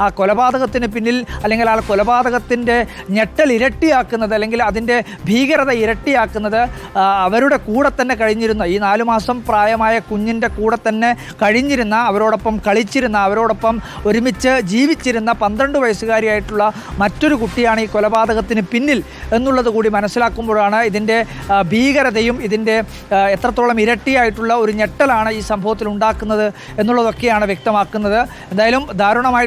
ആ കൊലപാതകത്തിന് പിന്നിൽ അല്ലെങ്കിൽ ആ കൊലപാതകത്തിന്റെ ഞെട്ടൽ ഇരട്ടിയാക്കുന്നത് അല്ലെങ്കിൽ അതിന്റെ ഭീകരത ഇരട്ടിയാക്കുന്നത് അവരുടെ കൂടെ തന്നെ കഴിഞ്ഞിരുന്ന ഈ നാലു മാസം പ്രായമായ കുഞ്ഞിന്റെ കൂടെ തന്നെ കഴിഞ്ഞിരുന്ന അവരോടൊപ്പം കളിച്ചിരുന്ന അവരോടൊപ്പം ഒരുമിച്ച് ജീവിച്ചിരുന്ന പന്ത്രണ്ട് വയസ്സുകാരിയായിട്ടുള്ള മറ്റൊരു കുട്ടിയാണ് ഈ കൊലപാതകത്തിന് പിന്നിൽ എന്നുള്ളത് കൂടി മനസ്സിലാക്കുമ്പോഴാണ് ഇതിന്റെ ഭീകരതയും ഇതിന്റെ എത്രത്തോളം ഇരട്ടിയായിട്ടുള്ള ഒരു ഞെട്ടലാണ് ഈ സംഭവത്തിൽ ഉണ്ടാക്കുന്നത് എന്നുള്ളതൊക്കെയാണ് വ്യക്തമാക്കുന്നത്. എന്തായാലും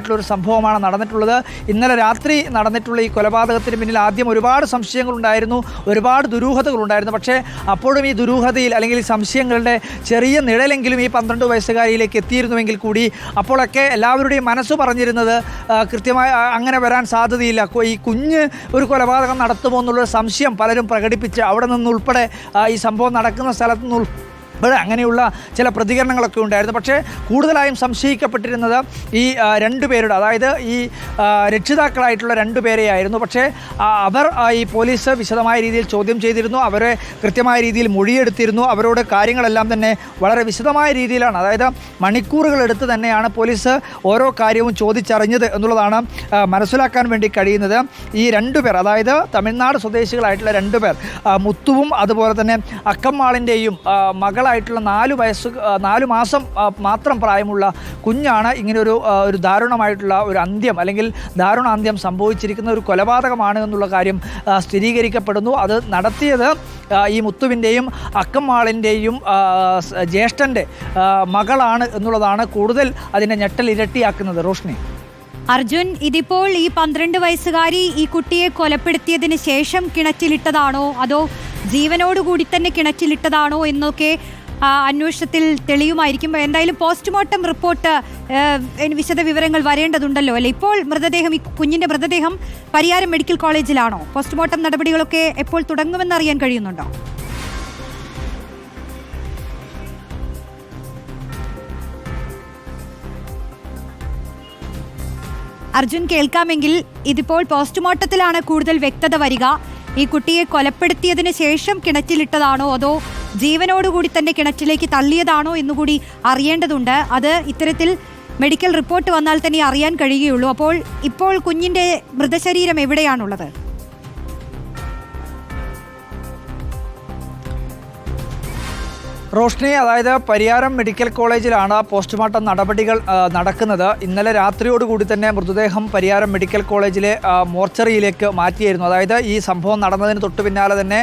ദാരുണമായിട്ടുള്ള ഒരു സംഭവമാണ് നടന്നിട്ടുള്ളത്. ഇന്നലെ രാത്രി നടന്നിട്ടുള്ള ഈ കൊലപാതകത്തിന് പിന്നിൽ ആദ്യം ഒരുപാട് സംശയങ്ങളുണ്ടായിരുന്നു. ഒരുപാട് ദുരൂഹതകളുണ്ടായിരുന്നു. പക്ഷേ അപ്പോഴും ഈ ദുരൂഹതയിൽ അല്ലെങ്കിൽ സംശയങ്ങളുടെ ചെറിയ നിഴലെങ്കിലും ഈ പന്ത്രണ്ട് വയസ്സുകാരിയിലേക്ക് എത്തിയിരുന്നുവെങ്കിൽ കൂടി അപ്പോഴൊക്കെ എല്ലാവരുടെയും മനസ്സ് പറഞ്ഞിരുന്നത് കൃത്യമായി അങ്ങനെ വരാൻ സാധ്യതയില്ല. ഈ കുഞ്ഞ് ഒരു കൊലപാതകം നടത്തുമോ എന്നുള്ള സംശയം പലരും പ്രകടിപ്പിച്ച് അവിടെ നിന്നുൾപ്പെടെ ഈ സംഭവം നടക്കുന്ന സ്ഥലത്തു നിന്ന് അങ്ങനെയുള്ള ചില പ്രതികരണങ്ങളൊക്കെ ഉണ്ടായിരുന്നു. പക്ഷേ കൂടുതലായും സംശയിക്കപ്പെട്ടിരുന്നത് ഈ രണ്ടുപേരുടെ രണ്ടു പേരുടെ അതായത് ഈ രക്ഷിതാക്കളായിട്ടുള്ള രണ്ടു പേരെയായിരുന്നു. പക്ഷേ അവർ ഈ പോലീസ് വിശദമായ രീതിയിൽ ചോദ്യം ചെയ്തിരുന്നു. അവരെ കൃത്യമായ രീതിയിൽ മൊഴിയെടുത്തിരുന്നു. അവരോട് കാര്യങ്ങളെല്ലാം തന്നെ വളരെ വിശദമായ രീതിയിലാണ്. അതായത് മണിക്കൂറുകളെടുത്ത് തന്നെയാണ് പോലീസ് ഓരോ കാര്യവും ചോദിച്ചറിഞ്ഞത് എന്നുള്ളതാണ് മനസ്സിലാക്കാൻ വേണ്ടി കഴിയുന്നത്. ഈ രണ്ടു പേർ അതായത് തമിഴ്നാട് സ്വദേശികളായിട്ടുള്ള രണ്ടു പേർ മുത്തുവും അതുപോലെ തന്നെ അക്കമ്മാളിന്റെയും മകളായിട്ടുള്ള നാല് വയസ്സ് നാല് മാസം മാത്രം പ്രായമുള്ള കുഞ്ഞാണ് ഇങ്ങനെ ഒരു ദാരുണമായിട്ടുള്ള ഒരു അന്ത്യം അല്ലെങ്കിൽ ദാരുണ ദാരുണാന്ത്യം സംഭവിച്ചിരിക്കുന്ന ഒരു കൊലപാതകമാണ് എന്നുള്ള കാര്യം സ്ഥിരീകരിക്കപ്പെടുന്നു. അത് നടത്തിയത് ഈ മുത്തുവിന്റെയും അക്കമ്മാളിന്റെയും ജ്യേഷ്ഠന്റെ മകളാണ് എന്നുള്ളതാണ് കൂടുതൽ അതിനെ ഞെട്ടൽ ഇരട്ടിയാക്കുന്നത്. റോഷ്നി. അർജുൻ ഇതിപ്പോൾ ഈ പന്ത്രണ്ട് വയസ്സുകാരി ഈ കുട്ടിയെ കൊലപ്പെടുത്തിയതിന് ശേഷം കിണറ്റിലിട്ടതാണോ? അതോ ജീവനോടുകൂടി തന്നെ കിണറ്റിലിട്ടതാണോ എന്നൊക്കെ അന്വേഷണത്തിൽ തെളിയുമായിരിക്കും എന്തായാലും പോസ്റ്റ്മോർട്ടം റിപ്പോർട്ട് വിശദ വിവരങ്ങൾ വരേണ്ടതുണ്ടല്ലോ അല്ലെ? ഇപ്പോൾ മൃതദേഹം ഈ കുഞ്ഞിന്റെ മൃതദേഹം പരിയാരം മെഡിക്കൽ കോളേജിലാണോ? പോസ്റ്റ്മോർട്ടം നടപടികളൊക്കെ എപ്പോൾ തുടങ്ങുമെന്ന് അറിയാൻ കഴിയുന്നുണ്ടോ? അർജുൻ കേൾക്കാമെങ്കിൽ ഇതിപ്പോൾ പോസ്റ്റ്മോർട്ടത്തിലാണ് കൂടുതൽ വ്യക്തത വരിക. ഈ കുട്ടിയെ കൊലപ്പെടുത്തിയതിന് ശേഷം കിണറ്റിലിട്ടതാണോ അതോ ജീവനോടുകൂടി തന്നെ കിണറ്റിലേക്ക് തള്ളിയതാണോ എന്നുകൂടി അറിയേണ്ടതുണ്ട്. അത് ഇത്തരത്തിൽ മെഡിക്കൽ റിപ്പോർട്ട് വന്നാൽ തന്നെ അറിയാൻ കഴിയുകയുള്ളൂ. അപ്പോൾ ഇപ്പോൾ കുഞ്ഞിന്റെ മൃതശരീരം എവിടെയാണുള്ളത്? റോഷ്നി അതായത് പരിയാരം മെഡിക്കൽ കോളേജിലാണ് പോസ്റ്റ്മോർട്ടം നടപടികൾ നടക്കുന്നത്. ഇന്നലെ രാത്രിയോടുകൂടി തന്നെ മൃതദേഹം പരിയാരം മെഡിക്കൽ കോളേജിലെ മോർച്ചറിയിലേക്ക് മാറ്റിയായിരുന്നു അതായത് ഈ സംഭവം നടന്നതിന് തൊട്ടു പിന്നാലെ തന്നെ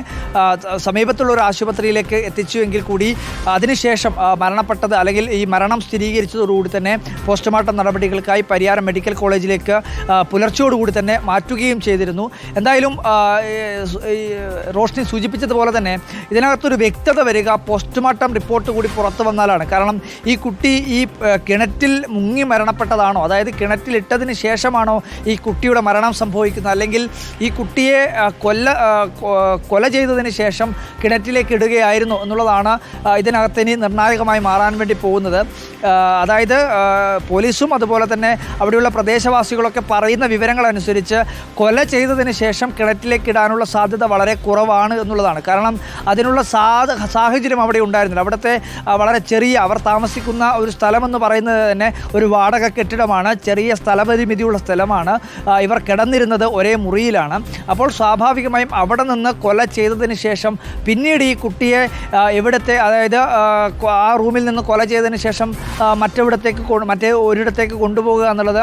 സമീപത്തുള്ള ഒരു ആശുപത്രിയിലേക്ക് എത്തിച്ചുവെങ്കിൽ കൂടി അതിനുശേഷം മരണപ്പെട്ടത് അല്ലെങ്കിൽ ഈ മരണം സ്ഥിരീകരിച്ചതോടുകൂടി തന്നെ പോസ്റ്റ്മോർട്ടം നടപടികൾക്കായി പരിയാരം മെഡിക്കൽ കോളേജിലേക്ക് പുലർച്ചയോടുകൂടി തന്നെ മാറ്റുകയും ചെയ്തിരുന്നു. എന്തായാലും റോഷ്നി സൂചിപ്പിച്ചതുപോലെ തന്നെ ഇതിനകത്തൊരു വ്യക്തത വരിക പോസ്റ്റ്മോർട്ടം റിപ്പോർട്ട് കൂടി പുറത്തു വന്നാലാണ്. കാരണം ഈ കുട്ടി ഈ കിണറ്റിൽ മുങ്ങി മരണപ്പെട്ടതാണോ? അതായത് കിണറ്റിലിട്ടതിന് ശേഷമാണോ ഈ കുട്ടിയുടെ മരണം സംഭവിക്കുന്നത്? അല്ലെങ്കിൽ ഈ കുട്ടിയെ കൊല്ല കൊല ചെയ്തതിന് ശേഷം കിണറ്റിലേക്ക് ഇടുകയായിരുന്നു എന്നുള്ളതാണ് ഇതിനകത്ത് ഇനി നിർണായകമായി മാറാൻ വേണ്ടി പോകുന്നത്. അതായത് പോലീസും അതുപോലെ തന്നെ അവിടെയുള്ള പ്രദേശവാസികളൊക്കെ പറയുന്ന വിവരങ്ങളനുസരിച്ച് കൊല ചെയ്തതിന് ശേഷം കിണറ്റിലേക്ക് ഇടാനുള്ള സാധ്യത വളരെ കുറവാണ് എന്നുള്ളതാണ്. കാരണം അതിനുള്ള സാഹചര്യം അവിടെ ഉണ്ടായിരുന്നില്ല അവിടുത്തെ വളരെ ചെറിയ അവർ താമസിക്കുന്ന ഒരു സ്ഥലമെന്ന് പറയുന്നത് തന്നെ ഒരു വാടക കെട്ടിടമാണ്. ചെറിയ സ്ഥലപരിമിതിയുള്ള സ്ഥലമാണ്. ഇവർ കിടന്നിരുന്നത് ഒരേ മുറിയിലാണ്. അപ്പോൾ സ്വാഭാവികമായും അവിടെ നിന്ന് കൊല ചെയ്തതിന് ശേഷം പിന്നീട് ഈ കുട്ടിയെ എവിടത്തെ അതായത് ആ, റൂമിൽ നിന്ന് കൊല ചെയ്തതിന് ശേഷം മറ്റെവിടത്തേക്ക് മറ്റേ ഒരിടത്തേക്ക് കൊണ്ടുപോകുക എന്നുള്ളത്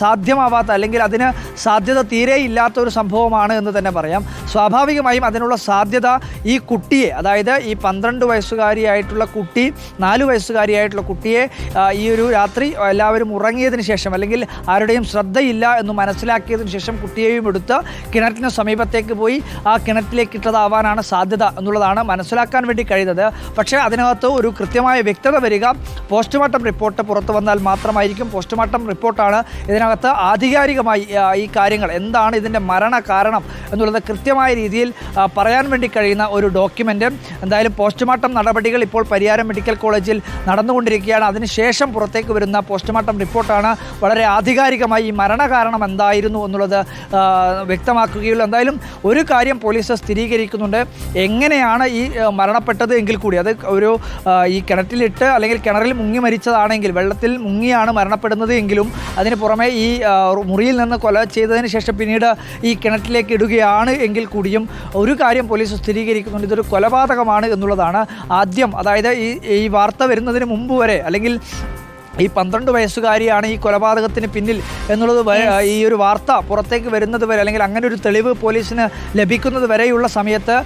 സാധ്യമാവാത്ത അല്ലെങ്കിൽ അതിന് സാധ്യത തീരെ ഇല്ലാത്ത ഒരു സംഭവമാണ് എന്ന് തന്നെ പറയാം. സ്വാഭാവികമായും അതിനുള്ള സാധ്യത ഈ കുട്ടിയെ അതായത് ഈ പന്ത്രണ്ട് വയസ്സുകാരിയായിട്ടുള്ള കുട്ടി നാല് വയസ്സുകാരിയായിട്ടുള്ള കുട്ടിയെ ഈ ഒരു രാത്രി എല്ലാവരും ഉറങ്ങിയതിന് ശേഷം അല്ലെങ്കിൽ ആരുടെയും ശ്രദ്ധയില്ല എന്ന് മനസ്സിലാക്കിയതിന് ശേഷം കുട്ടിയെയും എടുത്ത് കിണറ്റിന് സമീപത്തേക്ക് പോയി ആ കിണറ്റിലേക്ക് ഇട്ടതാവാനാണ് സാധ്യത എന്നുള്ളതാണ് മനസ്സിലാക്കാൻ വേണ്ടി കഴിയുന്നത്. പക്ഷേ അതിനകത്ത് ഒരു കൃത്യമായ വ്യക്തത വരിക പോസ്റ്റ്മോർട്ടം റിപ്പോർട്ട് പുറത്തു വന്നാൽ മാത്രമായിരിക്കും. പോസ്റ്റ്മോർട്ടം റിപ്പോർട്ടാണ് ഇതിനകത്ത് ആധികാരികമായി ഈ കാര്യങ്ങൾ എന്താണ് ഇതിന്റെ മരണ കാരണം എന്നുള്ളത് കൃത്യമായ രീതിയിൽ പറയാൻ വേണ്ടി കഴിയുന്ന ഒരു ഡോക്യുമെന്റ്. എന്തായാലും പോസ്റ്റ്മോർട്ടം നടപടികൾ നടപടികൾ ഇപ്പോൾ പരിയാരം മെഡിക്കൽ കോളേജിൽ നടന്നുകൊണ്ടിരിക്കുകയാണ്. അതിനുശേഷം പുറത്തേക്ക് വരുന്ന പോസ്റ്റ്മോർട്ടം റിപ്പോർട്ടാണ് വളരെ ആധികാരികമായി ഈ മരണകാരണം എന്തായിരുന്നു എന്നുള്ളത് വ്യക്തമാക്കുകയുള്ളൂ. എന്തായാലും ഒരു കാര്യം പോലീസ് സ്ഥിരീകരിക്കുന്നുണ്ട്. എങ്ങനെയാണ് ഈ മരണപ്പെട്ടത് എങ്കിൽ കൂടി? അത് ഒരു ഈ കിണറ്റിലിട്ട് അല്ലെങ്കിൽ കിണറിൽ മുങ്ങി മരിച്ചതാണെങ്കിൽ വെള്ളത്തിൽ മുങ്ങിയാണ് മരണപ്പെടുന്നത് എങ്കിലും അതിന് പുറമെ ഈ മുറിയിൽ നിന്ന് കൊല ചെയ്തതിന് ശേഷം പിന്നീട് ഈ കിണറ്റിലേക്ക് ഇടുകയാണ് എങ്കിൽ കൂടിയും ഒരു കാര്യം പോലീസ് സ്ഥിരീകരിക്കുന്നുണ്ട്. ഇതൊരു കൊലപാതകമാണ് എന്നുള്ളതാണ് ആദ്യം അതായത് ഈ ഈ വാർത്ത വരുന്നതിന് മുമ്പ് വരെ അല്ലെങ്കിൽ ഈ പന്ത്രണ്ട് വയസ്സുകാരിയാണ് ഈ കൊലപാതകത്തിന് പിന്നിൽ എന്നുള്ളത് ഈ ഒരു വാർത്ത പുറത്തേക്ക് വരുന്നത് വരെ അല്ലെങ്കിൽ അങ്ങനെ ഒരു തെളിവ് പോലീസിന് ലഭിക്കുന്നത് വരെയുള്ള സമയത്ത്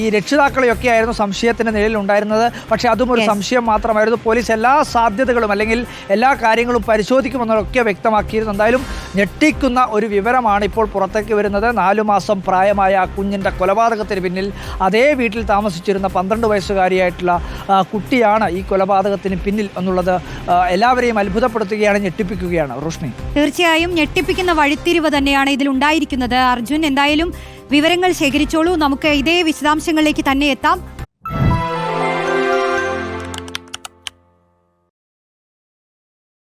ഈ രക്ഷിതാക്കളെയൊക്കെ ആയിരുന്നു സംശയത്തിന്റെ നിലയിൽ ഉണ്ടായിരുന്നത്. പക്ഷേ അതും ഒരു സംശയം മാത്രമായിരുന്നു. പോലീസ് എല്ലാ സാധ്യതകളും അല്ലെങ്കിൽ എല്ലാ കാര്യങ്ങളും പരിശോധിക്കുമെന്നൊക്കെ വ്യക്തമാക്കിയിരുന്നു. എന്തായാലും ഞെട്ടിക്കുന്ന ഒരു വിവരമാണ് ഇപ്പോൾ പുറത്തേക്ക് വരുന്നത്. നാലു മാസം പ്രായമായ ആ കുഞ്ഞിന്റെ കൊലപാതകത്തിന് പിന്നിൽ അതേ വീട്ടിൽ താമസിച്ചിരുന്ന പന്ത്രണ്ട് വയസ്സുകാരിയായിട്ടുള്ള കുട്ടിയാണ് ഈ കൊലപാതകത്തിന് പിന്നിൽ എന്നുള്ളത് എല്ലാവരെയും അത്ഭുതപ്പെടുത്തുകയാണ് ഞെട്ടിപ്പിക്കുകയാണ്. റോഷ്നി. തീർച്ചയായും ഞെട്ടിപ്പിക്കുന്ന വഴിത്തിരിവ് തന്നെയാണ് ഇതിൽ ഉണ്ടായിരിക്കുന്നത്. അർജുൻ എന്തായാലും വിവരങ്ങൾ ശേഖരിച്ചോളൂ. നമുക്ക് ഇതേ വിശദാംശങ്ങളിലേക്ക് തന്നെ എത്താം.